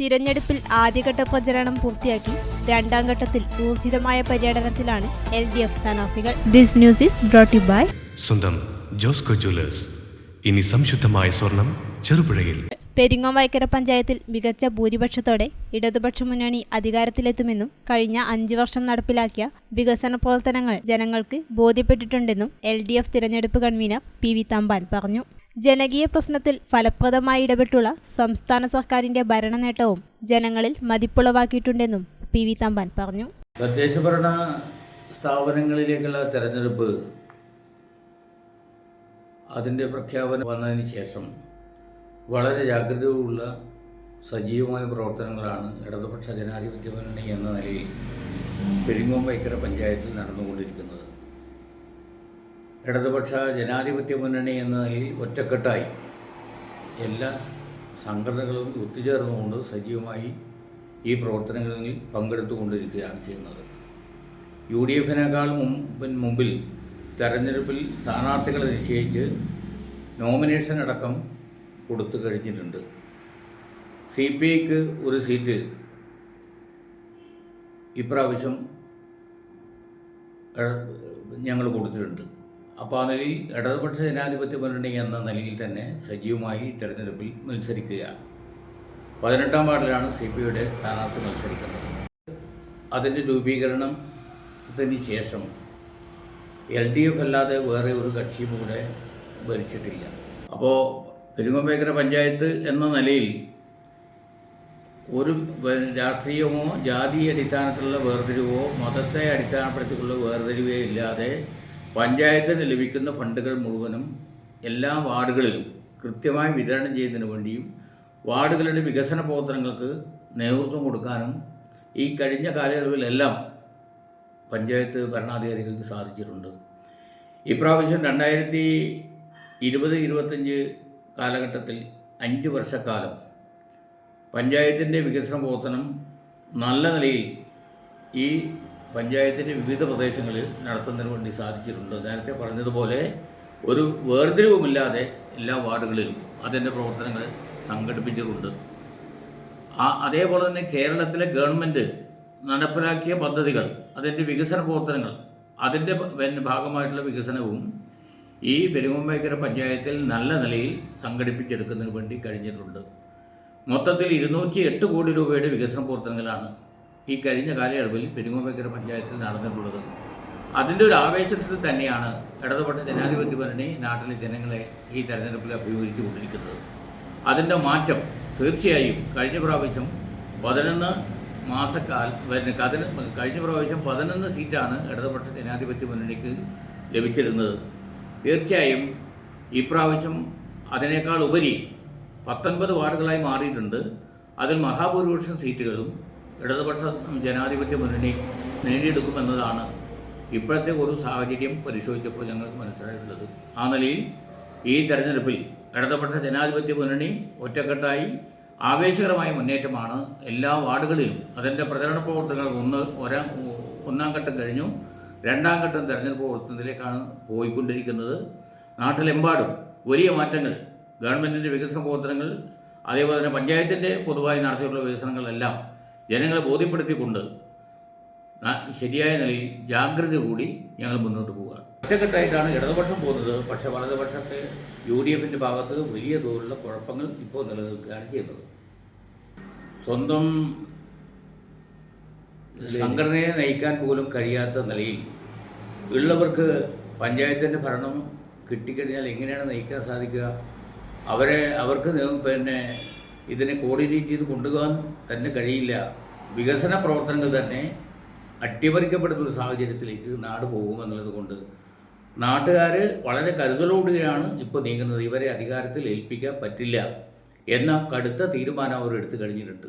തിരഞ്ഞെടുപ്പിൽ ആദ്യഘട്ട പ്രചരണം പൂർത്തിയാക്കി രണ്ടാം ഘട്ടത്തിൽ ഊർജിതമായ പര്യടനത്തിലാണ് എൽ ഡി എഫ് സ്ഥാനാർത്ഥികൾ. This news is brought by സ്വന്തം ജോസ്കോ ജ്വല്ലേഴ്സ്. ഇനി സംശുദ്ധമായ സ്വർണം ചെറുപുഴയിൽ. പെരിങ്ങോം വൈക്കര പഞ്ചായത്തിൽ മികച്ച ഭൂരിപക്ഷത്തോടെ ഇടതുപക്ഷ മുന്നണി അധികാരത്തിലെത്തുമെന്നും കഴിഞ്ഞ അഞ്ചു വർഷം നടപ്പിലാക്കിയ വികസന പ്രവർത്തനങ്ങൾ ജനങ്ങൾക്ക് ബോധ്യപ്പെട്ടിട്ടുണ്ടെന്നും എൽ ഡി എഫ് തിരഞ്ഞെടുപ്പ് കൺവീനർ പി വി തമ്പാൻ പറഞ്ഞു. ജനകീയ പ്രശ്നത്തിൽ ഫലപ്രദമായി ഇടപെട്ടുള്ള സംസ്ഥാന സർക്കാരിന്റെ ഭരണ നേട്ടവും ജനങ്ങളിൽ മതിപ്പുളവാക്കിയിട്ടുണ്ടെന്നും പി വി തമ്പാൻ പറഞ്ഞു. തദ്ദേശഭരണ സ്ഥാപനങ്ങളിലേക്കുള്ള തെരഞ്ഞെടുപ്പ് അതിന്റെ പ്രഖ്യാപനം വന്നതിന് ശേഷം വളരെ ജാഗ്രതയുള്ള സജീവമായ പ്രവർത്തനങ്ങളാണ് ഇടതുപക്ഷ ജനാധിപത്യ മുന്നണി എന്ന നിലയിൽ പെരിങ്ങോം വൈക്കര പഞ്ചായത്തിൽ നടന്നുകൊണ്ടിരിക്കുന്നത്. ഇടതുപക്ഷ ജനാധിപത്യ മുന്നണി എന്ന നിലയിൽ ഒറ്റക്കെട്ടായി. എല്ലാ സംഘടനകളും ഒത്തുചേർന്നുകൊണ്ട് സജീവമായി ഈ പ്രവർത്തനങ്ങളിൽ പങ്കെടുത്തുകൊണ്ടിരിക്കുകയാണ് ചെയ്യുന്നത്. യു ഡി എഫിനേക്കാൾ മുമ്പിൽ തെരഞ്ഞെടുപ്പിൽ സ്ഥാനാർത്ഥികളെ നിശ്ചയിച്ച് നോമിനേഷൻ അടക്കം കൊടുത്തു കഴിഞ്ഞിട്ടുണ്ട്. സി പി ഐക്ക് ഒരു സീറ്റ് ഇപ്രാവശ്യം ഞങ്ങൾ കൊടുത്തിട്ടുണ്ട്. അപ്പോൾ ആ നിലയിൽ ഇടതുപക്ഷ ജനാധിപത്യ മുന്നണി എന്ന നിലയിൽ തന്നെ സജീവമായി തെരഞ്ഞെടുപ്പിൽ മത്സരിക്കുകയാണ്. പതിനെട്ടാം വാർഡിലാണ് സി പി ഐയുടെ സ്ഥാനാർത്ഥി മത്സരിക്കുന്നത്. അതിന്റെ രൂപീകരണത്തിന് ശേഷം എൽ ഡി എഫ് അല്ലാതെ വേറെ ഒരു കക്ഷിയും കൂടെ ഭരിച്ചിട്ടില്ല. അപ്പോൾ പെരുങ്ങമ്പേക്കര പഞ്ചായത്ത് എന്ന നിലയിൽ ഒരു രാഷ്ട്രീയമോ ജാതി അടിസ്ഥാനത്തിലുള്ള വേർതിരിവോ മതത്തെ അടിസ്ഥാനപ്പെടുത്തിയുള്ള വേർതിരിവേ ഇല്ലാതെ പഞ്ചായത്തിന് ലഭിക്കുന്ന ഫണ്ടുകൾ മുഴുവനും എല്ലാ വാർഡുകളിലും കൃത്യമായി വിതരണം ചെയ്യുന്നതിന് വേണ്ടിയും വാർഡുകളുടെ വികസന പ്രവർത്തനങ്ങൾക്ക് നേതൃത്വം കൊടുക്കാനും ഈ കഴിഞ്ഞ കാലയളവിലെല്ലാം പഞ്ചായത്ത് ഭരണാധികാരികൾക്ക് സാധിച്ചിട്ടുണ്ട്. ഇപ്രാവശ്യം രണ്ടായിരത്തി ഇരുപത് ഇരുപത്തഞ്ച് കാലഘട്ടത്തിൽ അഞ്ച് വർഷക്കാലം പഞ്ചായത്തിന്റെ വികസന പ്രവർത്തനം നല്ല നിലയിൽ ഈ പഞ്ചായത്തിന്റെ വിവിധ പ്രദേശങ്ങളിൽ നടത്തുന്നതിന് വേണ്ടി സാധിച്ചിട്ടുണ്ട്. നേരത്തെ പറഞ്ഞതുപോലെ ഒരു വേർതിരിവുമില്ലാതെ എല്ലാ വാർഡുകളിലും അതിന്റെ പ്രവർത്തനങ്ങൾ സംഘടിപ്പിച്ചിട്ടുണ്ട്. ആ അതേപോലെ തന്നെ കേരളത്തിലെ ഗവൺമെന്റ് നടപ്പിലാക്കിയ പദ്ധതികൾ അതിന്റെ വികസന പ്രവർത്തനങ്ങൾ അതിന്റെ ഭാഗമായിട്ടുള്ള വികസനവും ഈ പെരുമ്പേക്കര പഞ്ചായത്തിൽ നല്ല നിലയിൽ സംഘടിപ്പിച്ചെടുക്കുന്നതിന് വേണ്ടി കഴിഞ്ഞിട്ടുണ്ട്. മൊത്തത്തിൽ ഇരുന്നൂറ്റി എട്ട് കോടി രൂപയുടെ വികസന പ്രവർത്തനങ്ങളാണ് ഈ കഴിഞ്ഞ കാലയളവിൽ പെരുങ്ങോമ്പക്കര പഞ്ചായത്തിൽ നടന്നിട്ടുള്ളത്. അതിന്റെ ഒരു ആവേശത്തിൽ തന്നെയാണ് ഇടതുപക്ഷ ജനാധിപത്യ ഭരണി നാട്ടിലെ ജനങ്ങളെ ഈ തെരഞ്ഞെടുപ്പിൽ അഭിമുഖീകരിച്ചു കൊണ്ടിരിക്കുന്നത്. അതിന്റെ മാറ്റം തീർച്ചയായും കഴിഞ്ഞ പ്രാവശ്യം പതിനൊന്ന് മാസക്കാൽ കതിന് കഴിഞ്ഞ പ്രാവശ്യം പതിനൊന്ന് സീറ്റാണ് ഇടതുപക്ഷ ജനാധിപത്യ മുന്നണിക്ക് ലഭിച്ചിരുന്നത്. തീർച്ചയായും ഇപ്രാവശ്യം അതിനേക്കാൾ ഉപരി പത്തൊൻപത് വാർഡുകളായി മാറിയിട്ടുണ്ട്. അതിൽ മഹാഭൂരിപക്ഷം സീറ്റുകളും ഇടതുപക്ഷ ജനാധിപത്യ മുന്നണി നേടിയെടുക്കുമെന്നതാണ് ഇപ്പോഴത്തെ ഒരു സാഹചര്യം പരിശോധിച്ചപ്പോൾ ഞങ്ങൾക്ക് മനസ്സിലായിട്ടുള്ളത്. ആ നിലയിൽ ഈ തെരഞ്ഞെടുപ്പിൽ ഇടതുപക്ഷ ജനാധിപത്യ മുന്നണി ഒറ്റക്കെട്ടായി ആവേശകരമായ മുന്നേറ്റമാണ്. എല്ലാ വാർഡുകളിലും അതിന്റെ പ്രചരണ പ്രവർത്തനങ്ങൾ ഒന്ന് ഒരാ ഒന്നാം ഘട്ടം കഴിഞ്ഞു. രണ്ടാം ഘട്ടം തെരഞ്ഞെടുപ്പ് പ്രവർത്തനത്തിലേക്കാണ് പോയിക്കൊണ്ടിരിക്കുന്നത്. നാട്ടിലെമ്പാടും വലിയ മാറ്റങ്ങൾ ഗവൺമെന്റിന്റെ വികസന പ്രവർത്തനങ്ങൾ അതേപോലെ തന്നെ പഞ്ചായത്തിന്റെ പൊതുവായി നടത്തിയിട്ടുള്ള വികസനങ്ങളെല്ലാം ജനങ്ങളെ ബോധ്യപ്പെടുത്തിക്കൊണ്ട് ശരിയായ നിലയിൽ ജാഗ്രത കൂടി ഞങ്ങൾ മുന്നോട്ട് പോവുക ഒറ്റക്കെട്ടായിട്ടാണ് ഇടതുപക്ഷം പോകുന്നത്. പക്ഷേ വലതുപക്ഷത്തെ യു ഡി എഫിന്റെ ഭാഗത്ത് വലിയ തോതിലുള്ള കുഴപ്പങ്ങൾ ഇപ്പോൾ നിലനിൽക്കുകയാണ് ചെയ്യുന്നത്. സ്വന്തം സംഘടനയെ നയിക്കാൻ പോലും കഴിയാത്ത നിലയിൽ ഉള്ളവർക്ക് പഞ്ചായത്തിന്റെ ഭരണം കിട്ടിക്കഴിഞ്ഞാൽ എങ്ങനെയാണ് നയിക്കാൻ സാധിക്കുക? അവരെ അവർക്ക് പിന്നെ ഇതിനെ കോർഡിനേറ്റ് ചെയ്ത് കൊണ്ടുപോകാൻ തന്നെ കഴിയില്ല. വികസന പ്രവർത്തനങ്ങൾ തന്നെ അട്ടിമറിക്കപ്പെടുന്ന ഒരു സാഹചര്യത്തിലേക്ക് നാട് പോകുമെന്നുള്ളത് കൊണ്ട് നാട്ടുകാർ വളരെ കരുതലോടുകയാണ് ഇപ്പോൾ നീങ്ങുന്നത്. ഇവരെ അധികാരത്തിൽ ഏൽപ്പിക്കാൻ പറ്റില്ല എന്ന കടുത്ത തീരുമാനം അവർ എടുത്തു കഴിഞ്ഞിട്ടുണ്ട്.